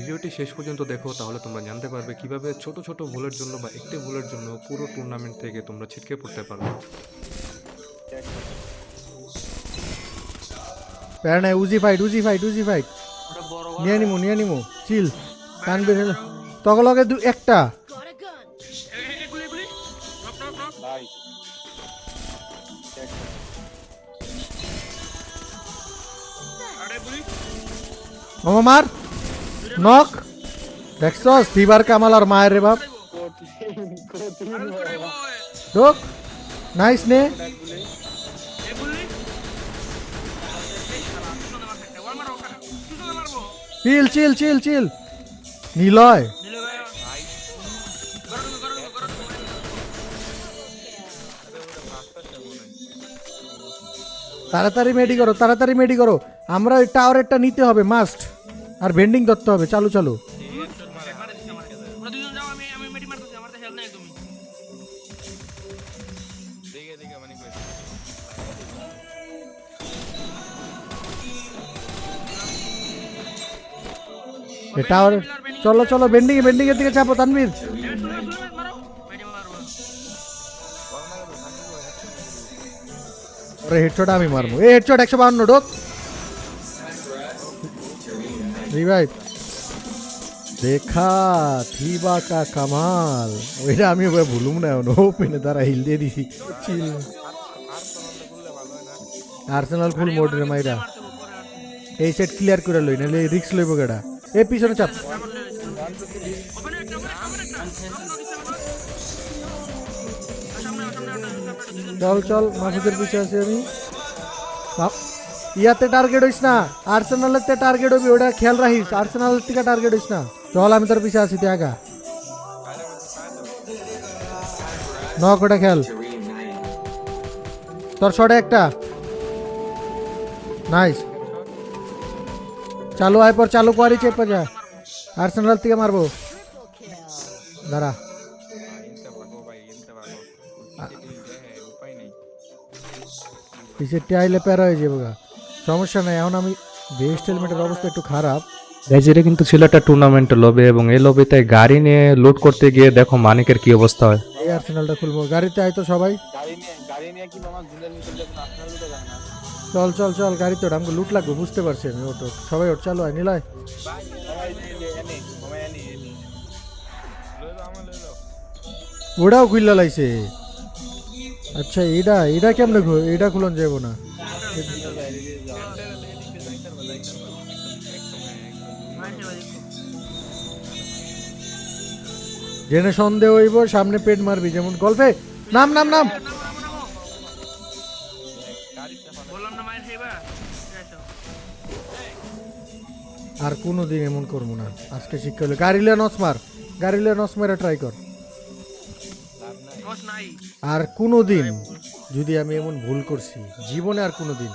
ভিডিওটি শেষ পর্যন্ত দেখো, তাহলে তোমরা জানতে পারবে কীভাবে ছোট ছোট ভুলের জন্য বা একটি ভুলের জন্য পুরো টুর্নামেন্ট থেকে তোমরা ছিটকে পড়তে পারো প্যারা নাই উজি ফাইট উজি ফাইট উজি ফাইট নিয়ে নিমু নিয়ে নিমু চিল কানবে তখন লগে দু একটা. মামা মার। নক দেখছস? ফিবার কামাল আর মায়ের রে বাপ। ঢোক। নাইস নে। চিল চিল চিল চিল। নিলয়। তাড়াতাড়ি মেডি করো, তাড়াতাড়ি মেডি করো। আমরা ওই টাওয়ারেরটা নিতে হবে মাস্ট আর বেন্ডিং ধরতে হবে, চালু চালু। চলো চলো বেন্ডিং বেন্ডিং এর দিকে চাপো, তানভীর। হেডশট আমি মারবো। এই হেডশট একশো বাহান্ন, ঢোক। রিভাইভ। দেখা থিবা কা কামাল। ওইটা আমি ওই ভুলুম না ও পেনে তারা হিল দিয়ে দিছি। চিল আর্সেনাল ফুল মোড রে মাইরা এই সেট ক্লিয়ার করে লই, নাহলে রিক্স লইব গেডা এ, পিছনে চাপ। চল চল মাসুদের পিছে আছি আমি। ইয়াতে টার্গেট হইস না। আর্সেনালের তে টার্গেট হবি ওটা খেয়াল রাখিস আর্সেনালের থেকে টার্গেট হইস না। চল আমি তোর পিছে আছি তুই আগা নক ওটা খেয়াল। তোর শটে একটা। নাইস চালু আয় পর চালু কোয়ারি চেপে যা। আর্সেনাল থেকে মারবো। দাঁড়া। পিছেরটি আইলে প্যারা হয়ে যাব গা। সমস্যা নাই এখন আমি বেস্ট হেলমেটের অবস্থা একটু খারাপ। গাইজ এটা কিন্তু ছিল একটা টুর্নামেন্ট লবে এবং এই লবিতে গাড়ি নিয়ে লুট করতে গিয়ে দেখো মানিকের কি অবস্থা হয়। এই আর্সেনালটা খুলবো। গাড়িতে সবাই। আপনার তো না। চল চল চল গাড়িতে ওঠ আমাকে লুট লাগবে বুঝতে পারছি আমি ওটো সবাই ওঠ চালো আয় নিলয়। সবাই ওটাও খুললা লাইছে। আচ্ছা এটা এটা কেমনে এটা খুলন যাব না। জেনে সন্দেহ হইব, সামনে পেট মারবি, যেমন গল্পে। নাম নাম নাম। আর কোনো দিন এমন করব না। আজকে শিক্ষা হলো গাড়ি লিয়ে নস মার গাড়ি লিয়ে নস মারা ট্রাই কর। আর কোনো দিন যদি আমি এমন ভুল করছি, জীবনে আর কোনো দিন